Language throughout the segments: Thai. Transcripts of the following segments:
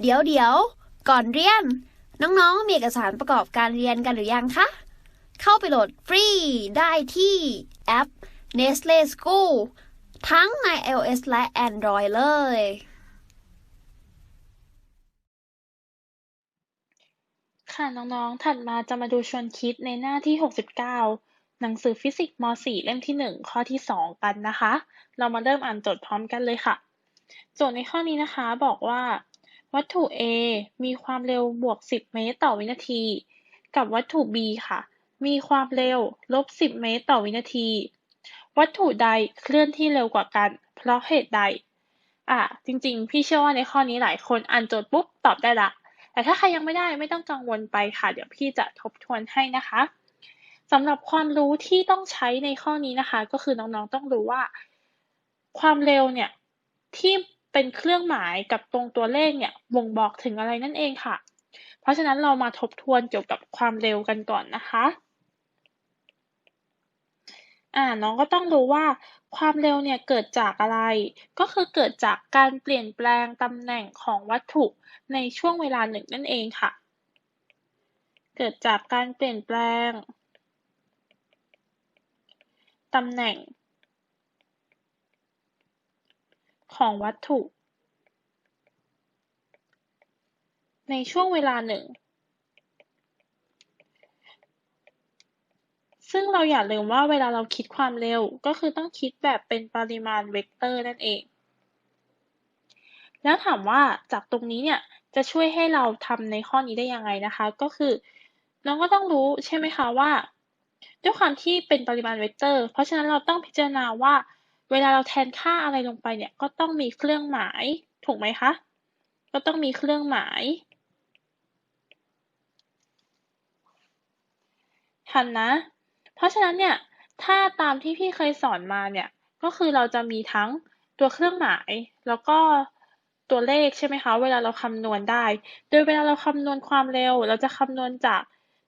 เดี๋ยวเดี๋ยวก่อนเรียน น้องๆ มีเอกสารประกอบการเรียนกันหรือยังคะ เข้าไปโหลดฟรีได้ที่แอป Nestle School ทั้งใน iOS และ Android เลย ค่ะน้องๆ ถัดมาจะมาดูชวนคิดในหน้าที่ 69 หนังสือฟิสิกส์ม .4 เล่มที่ 1 ข้อที่ 2 กันนะคะ เรามาเริ่มอ่านโจทย์พร้อมกันเลยค่ะ โจทย์ในข้อนี้นะคะบอกว่า วัตถุ A มีความเร็วบวก 10 เมตรต่อวินาที กับวัตถุ B ค่ะ มีความเร็วลบ 10 เมตรต่อวินาที วัตถุใดเคลื่อนที่เร็วกว่ากัน เพราะเหตุใด อะ จริง ๆ พี่เชื่อว่าในข้อนี้หลายคนอ่านโจทย์ปุ๊บตอบได้ละ แต่ถ้าใครยังไม่ได้ไม่ต้องกังวลไปค่ะ เดี๋ยวพี่จะทบทวนให้นะคะสำหรับความรู้ที่ต้องใช้ในข้อนี้นะคะ ก็คือน้องๆต้องรู้ว่า ความเร็วเนี่ยที่ เป็นเครื่องหมายกับตรงตัวเลขเนี่ยบ่งบอกถึงอะไรนั่นเองค่ะ เพราะฉะนั้นเรามาทบทวนเกี่ยวกับความเร็วกันก่อนนะคะอ่าน้องก็ต้องรู้ว่าความเร็วเนี่ยเกิดจากอะไร ก็คือเกิดจากการเปลี่ยนแปลงตำแหน่งของวัตถุในช่วงเวลาหนึ่งนั่นเองค่ะ เกิดจากการเปลี่ยนแปลงตำแหน่ง ของวัตถุ ในช่วงเวลาหนึ่ง ซึ่งเราอย่าลืมว่าเวลาเราคิดความเร็ว ก็คือต้องคิดแบบเป็นปริมาณเวกเตอร์นั่นเอง แล้วถามว่าจากตรงนี้เนี่ยจะช่วยให้เราทำในข้อนี้ได้ยังไงนะคะ ก็คือน้องก็ต้องรู้ใช่ไหมคะว่า ด้วยความที่เป็นปริมาณเวกเตอร์ เพราะฉะนั้นเราต้องพิจารณาว่า เวลาเราแทนค่าอะไรลงไปเนี่ย ก็ต้องมีเครื่องหมาย ถูกไหมคะ ก็ต้องมีเครื่องหมาย ทันนะ เพราะฉะนั้นเนี่ย ถ้าตามที่พี่เคยสอนมาเนี่ย ก็คือเราจะมีทั้งตัวเครื่องหมาย แล้วก็ตัวเลขใช่ไหมคะ เวลาเราคำนวณได้ โดยเวลาเราคำนวณความเร็ว เราจะคำนวณจาก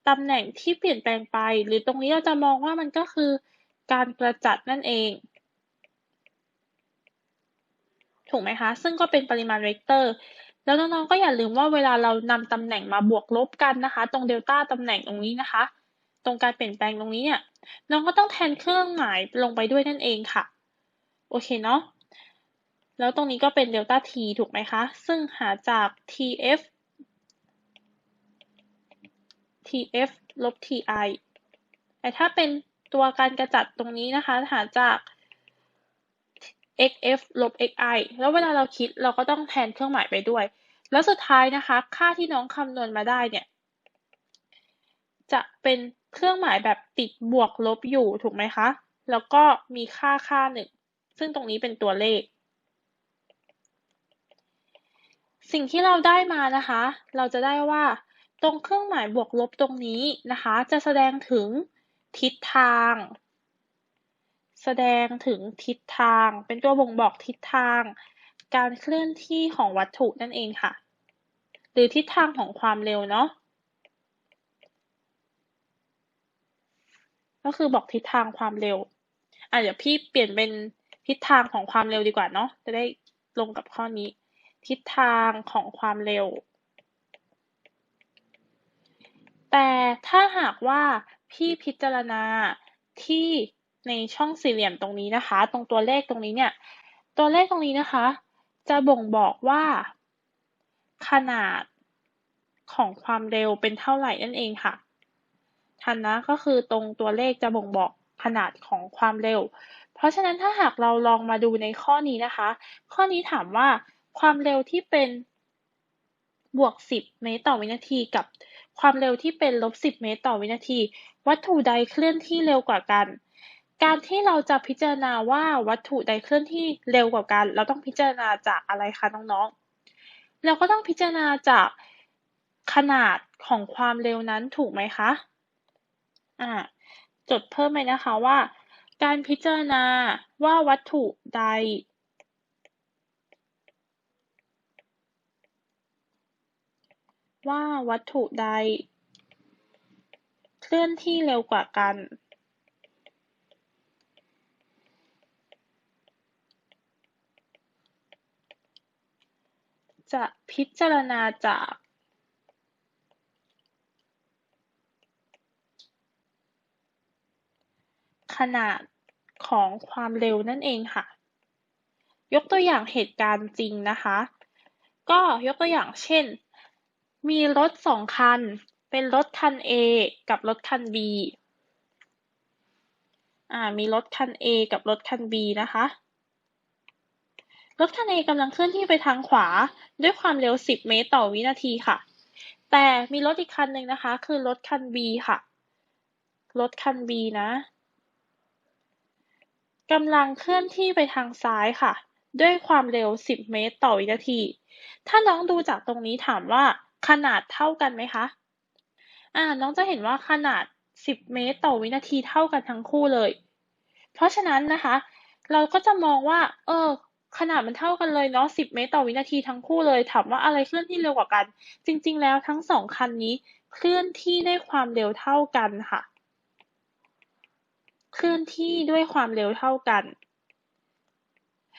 ตำแหน่งที่เปลี่ยนแปลงไป หรือตรงนี้เราจะมองว่ามันก็คือการกระจัดนั่นเอง ถูกไหมคะ ซึ่งก็เป็นปริมาณเวกเตอร์ แล้วน้องๆก็อย่าลืมว่าเวลาเรานำตำแหน่งมาบวกลบกันนะคะ ตรงเดลต้าตำแหน่งตรงนี้นะคะ ตรงการเปลี่ยนแปลงตรงนี้เนี่ยน้องก็ต้องแทนเครื่องหมายลงไปด้วยนั่นเองค่ะ โอเคเนาะแล้วตรงนี้ก็เป็นเดลต้า t ถูกไหมคะ ซึ่งหาจาก tf tf ลบ ti แต่ถ้าเป็นตัวการกระจัดตรงนี้นะคะ หาจาก xf ลบ xi แล้วเวลาเราคิดเราก็ต้องแทนเครื่องหมายไปด้วย แล้วสุดท้ายนะคะ ค่าที่น้องคำนวณมาได้เนี่ย จะเป็นเครื่องหมายแบบติดบวกลบอยู่ถูกไหมคะ แล้วก็มีค่าค่าหนึ่ง ซึ่งตรงนี้เป็นตัวเลข สิ่งที่เราได้มานะคะ เราจะได้ว่า ตรงเครื่องหมายบวกลบตรงนี้นะคะ จะแสดงถึงทิศทาง แสดงถึงทิศทาง เป็นตัวบ่งบอกทิศทาง การเคลื่อนที่ของวัตถุนั่นเองค่ะ หรือทิศทางของความเร็วเนาะก็คือบอกทิศทางความเร็วอะเดี๋ยวพี่เปลี่ยนเป็นทิศทางของความเร็วดีกว่าเนาะจะได้ลงกับข้อนี้ ทิศทางของความเร็ว แต่ถ้าหากว่าพี่พิจารณาที่ ในช่องสี่เหลี่ยมตรงนี้นะคะ ตรงตัวเลขตรงนี้เนี่ย ตัวเลขตรงนี้นะคะ จะบ่งบอกว่า ขนาดของความเร็วเป็นเท่าไหร่นั่นเองค่ะ ทันนะก็คือตรงตัวเลขจะบ่งบอกขนาดของความเร็ว เพราะฉะนั้นถ้าหากเราลองมาดูในข้อนี้นะคะ ข้อนี้ถามว่าความเร็วที่เป็นบวก 10 เมตรต่อวินาที กับความเร็วที่เป็นลบ 10 เมตรต่อวินาที วัตถุใดเคลื่อนที่เร็วกว่ากัน การที่เราจะพิจารณาว่าวัตถุใดเคลื่อนที่เร็วกว่ากัน เราต้องพิจารณาจากอะไรคะน้องๆ เราก็ต้องพิจารณาจากขนาดของความเร็วนั้นถูกไหมคะ อ่า จดเพิ่มไปนะคะว่า การพิจารณาว่าวัตถุใด ว่าวัตถุใด เคลื่อนที่เร็วกว่ากัน จะพิจารณาจากขนาดของความเร็วนั่นเองค่ะ ยกตัวอย่างเหตุการณ์จริงนะคะ ก็ยกตัวอย่างเช่น มีรถสองคัน เป็นรถคัน A กับรถคัน B อ่า มีรถคัน A กับรถคัน B นะคะ รถคัน A กำลังเคลื่อนที่ไปทางขวา ด้วยความเร็ว 10 เมตรต่อวินาทีค่ะ แต่มีรถอีกคันหนึ่งนะคะ คือรถคัน B ค่ะ รถคัน B นะกำลังเคลื่อนที่ไปทางซ้ายค่ะ ด้วยความเร็ว 10 เมตรต่อวินาที ถ้าน้องดูจากตรงนี้ถามว่าขนาดเท่ากันไหมคะ อ่า น้องจะเห็นว่าขนาด 10 เมตรต่อวินาทีเท่ากันทั้งคู่เลย เพราะฉะนั้นนะคะ เราก็จะมองว่า เออ ขนาดมันเท่ากันเลยเนาะ 10 เมตรต่อวินาทีทั้งคู่เลย ถามว่าอะไรเคลื่อนที่เร็วกว่ากัน จริง ๆ แล้วทั้งสองคันนี้เคลื่อนที่ด้วยความเร็วเท่ากันค่ะ เคลื่อนที่ด้วยความเร็วเท่ากัน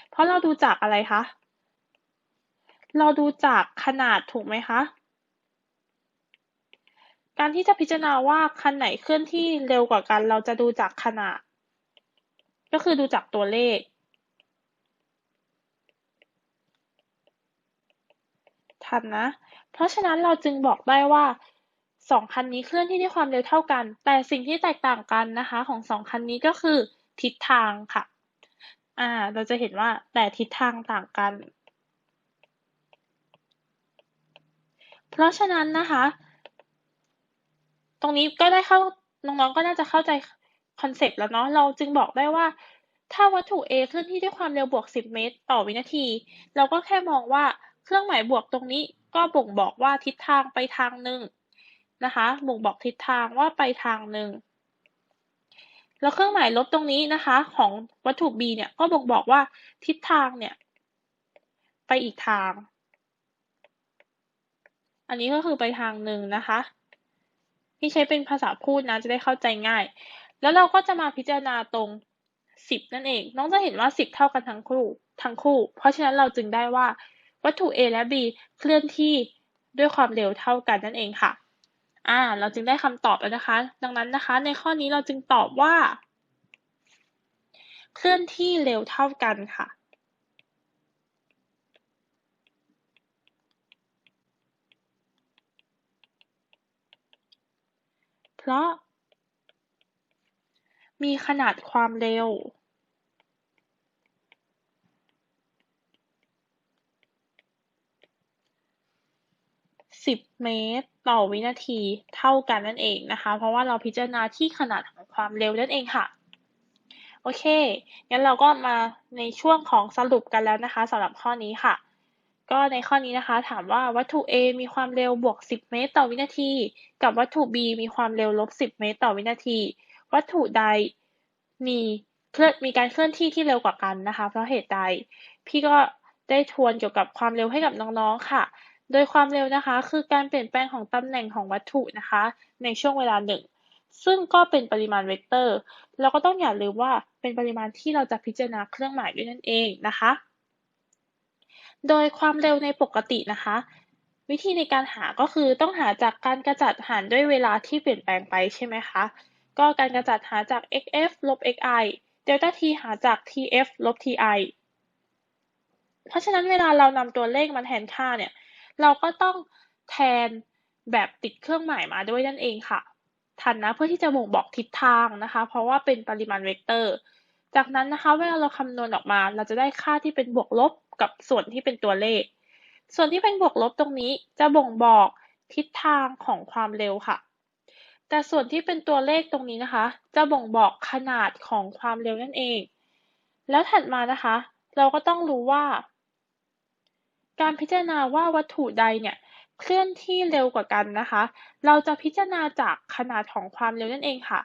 เพราะเราดูจากอะไรคะ เราดูจากขนาดถูกไหมคะ การที่จะพิจารณาว่าคันไหนเคลื่อนที่เร็วกว่ากัน เราจะดูจากขนาด ก็คือดูจากตัวเลข ทันนะ เพราะฉะนั้นเราจึงบอกได้ว่าสองคันนี้เคลื่อนที่ด้วยความเร็วเท่ากัน แต่สิ่งที่แตกต่างกันนะคะของสองคันนี้ก็คือทิศทางค่ะ อ่า เราจะเห็นว่าแต่ทิศทางต่างกัน เพราะฉะนั้นนะคะ ตรงนี้ก็ได้เข้าน้องๆก็น่าจะเข้าใจคอนเซปต์แล้วเนาะ เราจึงบอกได้ว่า ถ้าวัตถุ A เคลื่อนที่ด้วยความเร็วบวก 10 เมตร ต่อวินาที เราก็แค่มองว่า เครื่องหมายบวกตรงนี้ก็บ่งบอกว่าทิศทางไปทางหนึ่งนะคะ บ่งบอกทิศทางว่าไปทางหนึ่งแล้วเครื่องหมายลบตรงนี้นะคะ ของวัตถุ B เนี่ยก็บ่งบอกว่าทิศทางเนี่ย ไปอีกทาง อันนี้ก็คือไปทางหนึ่งนะคะที่ใช้เป็นภาษาพูดนะจะได้เข้าใจง่าย แล้วเราก็จะมาพิจารณาตรงสิบนั่นเอง น้องจะเห็นว่าสิบเท่ากันทั้งคู่ทั้งคู่ เพราะฉะนั้นเราจึงได้ว่า วัตถุ A และ B เคลื่อนที่ด้วยความเร็วเท่ากันนั่นเองค่ะ อ่า เราจึงได้คำตอบแล้วนะคะ ดังนั้นนะคะ ในข้อนี้เราจึงตอบว่า เคลื่อนที่เร็วเท่ากันค่ะ เพราะ มีขนาดความเร็ว 10 เมตร ต่อวินาทีเท่ากันนั่นเองนะคะ เพราะว่าเราพิจารณาที่ขนาดของความเร็วนั่นเองค่ะ โอเค งั้นเราก็มาในช่วงของสรุปกันแล้วนะคะสำหรับข้อนี้ค่ะ ก็ในข้อนี้นะคะ ถามว่าวัตถุ A มีความเร็วบวก 10 เมตร ต่อวินาที กับวัตถุ B มีความเร็วลบ 10 เมตร ต่อวินาที วัตถุใดมีเคลื่อนมีการเคลื่อนที่ที่เร็วกว่ากันนะคะ เพราะเหตุใด พี่ก็ได้ทวนเกี่ยวกับความเร็วให้กับน้องๆค่ะ โดยความเร็วนะคะ คือการเปลี่ยนแปลงของตำแหน่งของวัตถุนะคะ ในช่วงเวลาหนึ่ง ซึ่งก็เป็นปริมาณเวกเตอร์ เราก็ต้องอย่าลืมว่าเป็นปริมาณที่เราจะพิจารณาเครื่องหมายด้วยนั่นเองนะคะ โดยความเร็วในปกตินะคะ วิธีในการหาก็คือต้องหาจากการกระจัดหารด้วยเวลาที่เปลี่ยนแปลงไปใช่ไหมคะ ก็การกระจัดหาจาก xf ลบ xi เดลต้า t หาจาก tf ลบ ti เพราะฉะนั้นเวลาเรานำตัวเลขมาแทนค่าเนี่ย เราก็ต้องแทนแบบติดเครื่องหมายมาด้วยนั่นเองค่ะ ทันนะเพื่อที่จะบ่งบอกทิศทางนะคะ เพราะว่าเป็นปริมาณเวกเตอร์ จากนั้นนะคะเวลาเราคำนวณออกมา เราจะได้ค่าที่เป็นบวกลบกับส่วนที่เป็นตัวเลข ส่วนที่เป็นบวกลบตรงนี้จะบ่งบอกทิศทางของความเร็วค่ะ แต่ส่วนที่เป็นตัวเลขตรงนี้นะคะ จะบ่งบอกขนาดของความเร็วนั่นเอง แล้วถัดมานะคะ เราก็ต้องรู้ว่า การพิจารณาว่าวัตถุใดเนี่ยเคลื่อนที่เร็วกว่ากันนะคะ เราจะพิจารณาจากขนาดของความเร็วนั่นเองค่ะ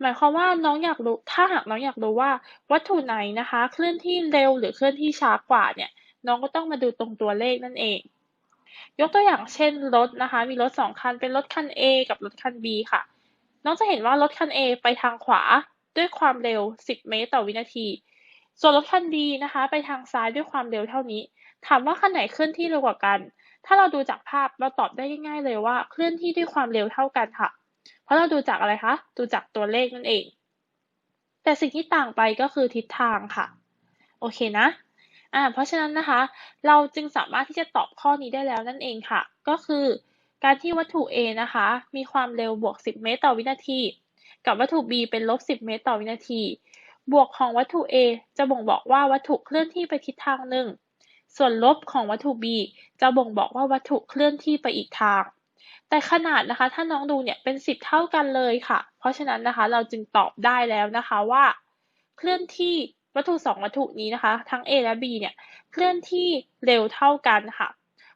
หมายความว่าน้องอยากรู้ ถ้าหากน้องอยากรู้ว่า วัตถุไหนนะคะ เคลื่อนที่เร็วหรือเคลื่อนที่ช้ากว่าเนี่ย น้องก็ต้องมาดูตรงตัวเลขนั่นเอง ยกตัวอย่างเช่นรถนะคะ มีรถสองคัน เป็นรถคัน A กับรถคัน B ค่ะ น้องจะเห็นว่ารถคัน A ไปทางขวาด้วยความเร็ว 10 เมตรต่อวินาที ส่วนรถคัน B นะคะ ไปทางซ้ายด้วยความเร็วเท่านี้ ถามว่าคันไหนเคลื่อนที่เร็วกว่ากัน ถ้าเราดูจากภาพเราตอบได้ง่ายๆเลยว่าเคลื่อนที่ด้วยความเร็วเท่ากันค่ะ เพราะเราดูจากอะไรคะ ดูจากตัวเลขนั่นเอง แต่สิ่งที่ต่างไปก็คือทิศทางค่ะ โอเคนะ อ่า เพราะฉะนั้นนะคะ เราจึงสามารถที่จะตอบข้อนี้ได้แล้วนั่นเองค่ะ ก็คือการที่วัตถุ A นะคะ มีความเร็วบวก 10 เมตรต่อวินาที กับวัตถุ B เป็นลบ 10 เมตรต่อวินาที บวกของวัตถุ A จะบ่งบอกว่าวัตถุเคลื่อนที่ไปทิศทางหนึ่ง ส่วนลบของวัตถุ B จะบ่งบอกว่าวัตถุเคลื่อนที่ไปอีกทาง แต่ขนาดนะคะ ถ้าน้องดูเนี่ยเป็น 10 เท่ากันเลยค่ะ เพราะฉะนั้นนะคะเราจึงตอบได้แล้วนะคะว่า เคลื่อนที่วัตถุสองวัตถุนี้นะคะ ทั้ง A และ B เนี่ยเคลื่อนที่เร็วเท่ากันค่ะ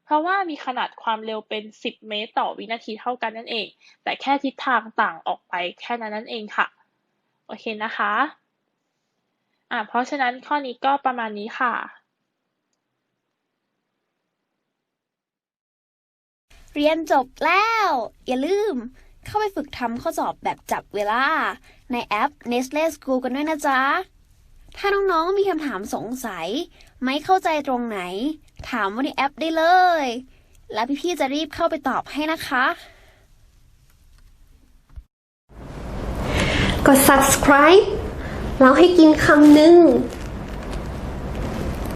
เพราะว่ามีขนาดความเร็วเป็น 10 เมตรต่อวินาทีเท่ากันนั่นเอง แต่แค่ทิศทางต่างออกไปแค่นั้นนั่นเองค่ะ โอเคนะคะอ่าเพราะฉะนั้นข้อนี้ก็ประมาณนี้ค่ะ เรียนจบแล้ว อย่าลืม เข้าไปฝึกทำข้อสอบแบบจับเวลา ในแอป Nestle School กันด้วยนะจ๊ะ ถ้าน้องๆมีคำถามสงสัย ไม่เข้าใจตรงไหน ถามว่าในแอปได้เลย และพี่ๆจะรีบเข้าไปตอบให้นะคะ กด subscribe แล้วให้กินคำหนึ่ง